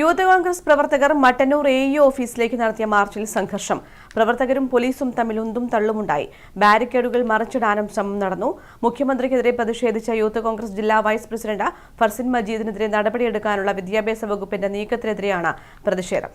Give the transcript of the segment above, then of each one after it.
Youth Congress പ്രവർത്തകർ Mattannur A E ഓഫീസിലേക്ക് നടത്തിയ മാർച്ചിൽ സംഘർഷം. പ്രവർത്തകരും പോലീസും തമ്മിൽ ഉന്തും തള്ളുമുണ്ടായി. ബാരിക്കേഡുകൾ മറിച്ചിടാനും ശ്രമം നടന്നു. മുഖ്യമന്ത്രിക്കെതിരെ പ്രതിഷേധിച്ച യൂത്ത് കോൺഗ്രസ് ജില്ലാ വൈസ് പ്രസിഡന്റ് ഫർസിൻ മജീദിനെതിരെ നടപടിയെടുക്കാനുള്ള വിദ്യാഭ്യാസ വകുപ്പിന്റെ നീക്കത്തിനെതിരെയാണ് പ്രതിഷേധം.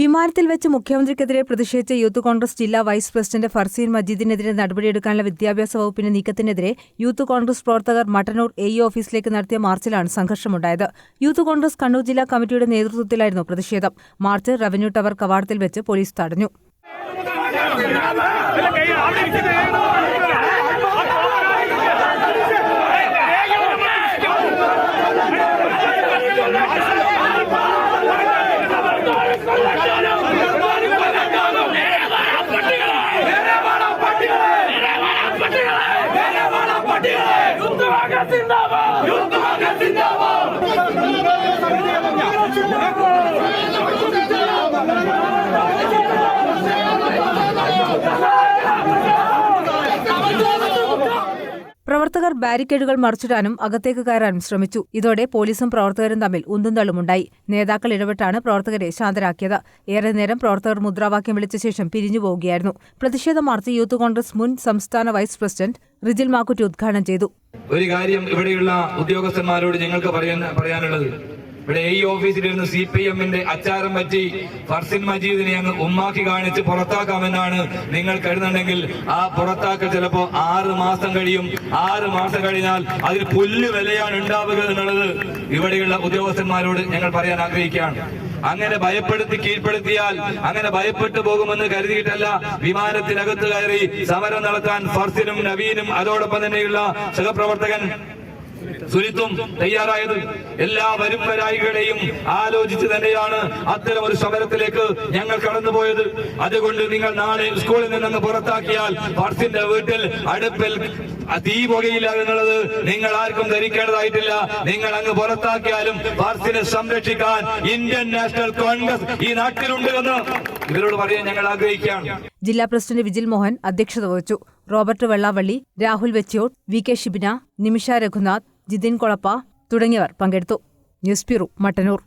വിമാനത്തിൽ വെച്ച് മുഖ്യമന്ത്രിക്കെതിരെ പ്രതിഷേധിച്ച യൂത്ത് കോൺഗ്രസ് ജില്ലാ വൈസ് പ്രസിഡന്റ് ഫർസീൻ മജീദിനെതിരെ നടപടിയെടുക്കാനുള്ള വിദ്യാഭ്യാസ വകുപ്പിന്റെ നീക്കത്തിനെതിരെ യൂത്ത് കോൺഗ്രസ് പ്രവർത്തകർ മട്ടന്നൂർ എ ഓഫീസിലേക്ക് നടത്തിയ മാർച്ചിലാണ് സംഘർഷമുണ്ടായത്. യൂത്ത് കോൺഗ്രസ് കണ്ണൂർ ജില്ലാ കമ്മിറ്റിയുടെ നേതൃത്വത്തിലായിരുന്നു പ്രതിഷേധം. മാർച്ച് റവന്യൂ ടവർ കവാടത്തിൽ വെച്ച് പോലീസ് തടഞ്ഞു. 가 쓴다고! 윤동아가 쓴다고! 나가! പ്രവർത്തകർ ബാരിക്കേഡുകൾ മറിച്ചിടാനും അകത്തേക്ക് കയറാനും ശ്രമിച്ചു. ഇതോടെ പോലീസും പ്രവർത്തകരും തമ്മിൽ ഉന്തുന്തള്ളുമുണ്ടായി. നേതാക്കൾ ഇടപെട്ടാണ് പ്രവർത്തകരെ ശാന്തരാക്കിയത്. ഏറെ നേരം പ്രവർത്തകർ മുദ്രാവാക്യം വിളിച്ച ശേഷം പിരിഞ്ഞു പോവുകയായിരുന്നു. പ്രതിഷേധ യൂത്ത് കോൺഗ്രസ് മുൻ സംസ്ഥാന വൈസ് പ്രസിഡന്റ് റിജിൽ മാക്കുറ്റി ഉദ്ഘാടനം ചെയ്തു. ഒരു കാര്യം ഇവിടെയുള്ള ഉദ്യോഗസ്ഥന്മാരോട് ഞങ്ങൾക്ക് പറയാൻ പറയാനുള്ളത് ഇവിടെ ഈ ഓഫീസിലിരുന്ന് സി പി എമ്മിന്റെ അച്ചാരം പറ്റി ഫർസിൻ മജീദിനെ അങ്ങ് ഉമ്മാക്കി കാണിച്ച് പുറത്താക്കാമെന്നാണ് നിങ്ങൾ കരുതുന്നുണ്ടെങ്കിൽ ആ പുറത്താക്കൽ ചിലപ്പോ ആറ് മാസം കഴിയും. ആറ് മാസം കഴിഞ്ഞാൽ അതിൽ പുല്ല് വിലയാണ് ഉണ്ടാവുക എന്നുള്ളത് ഇവിടെയുള്ള ഉദ്യോഗസ്ഥന്മാരോട് ഞങ്ങൾ പറയാൻ ആഗ്രഹിക്കുകയാണ്. അങ്ങനെ ഭയപ്പെടുത്തി കീഴ്പ്പെടുത്തിയാൽ അങ്ങനെ ഭയപ്പെട്ടു പോകുമെന്ന് കരുതിയിട്ടല്ല വിമാനത്തിനകത്ത് കയറി സമരം നടത്താൻ ഫർസിനും നവീനും അതോടൊപ്പം തന്നെയുള്ള സഹപ്രവർത്തകൻ സുനിത്തും തയ്യാറായത് എല്ലാ വരും വരായികളെയും ആലോചിച്ച് തന്നെയാണ് അത്തരം ഒരു സമരത്തിലേക്ക് ഞങ്ങൾ കടന്നുപോയത്. അതുകൊണ്ട് നിങ്ങൾ നാളെ സ്കൂളിൽ നിന്നങ്ങ് പുറത്താക്കിയാൽ ഫർസിന്റെ വീട്ടിൽ അടുപ്പിൽ തീ പുകയില്ല എന്നുള്ളത് നിങ്ങൾ ആർക്കും ധരിക്കേണ്ടതായിട്ടില്ല. നിങ്ങൾ അങ്ങ് പുറത്താക്കിയാലും ഫർസിനെ സംരക്ഷിക്കാൻ ഇന്ത്യൻ നാഷണൽ കോൺഗ്രസ് ഈ നാട്ടിലുണ്ട് എന്ന് ഇവരോട് പറയാൻ ഞങ്ങൾ ആഗ്രഹിക്കുകയാണ്. ജില്ലാ പ്രസിഡന്റ് വിജിൽ മോഹൻ അധ്യക്ഷത വഹിച്ചു. Robert Vellavalli Rahul Vechiyot V K Shibina Nimisha Raghunath Jithin Kolappa തുടങ്ങിയവർ പങ്കെടുത്തു. News bureau Mattannur.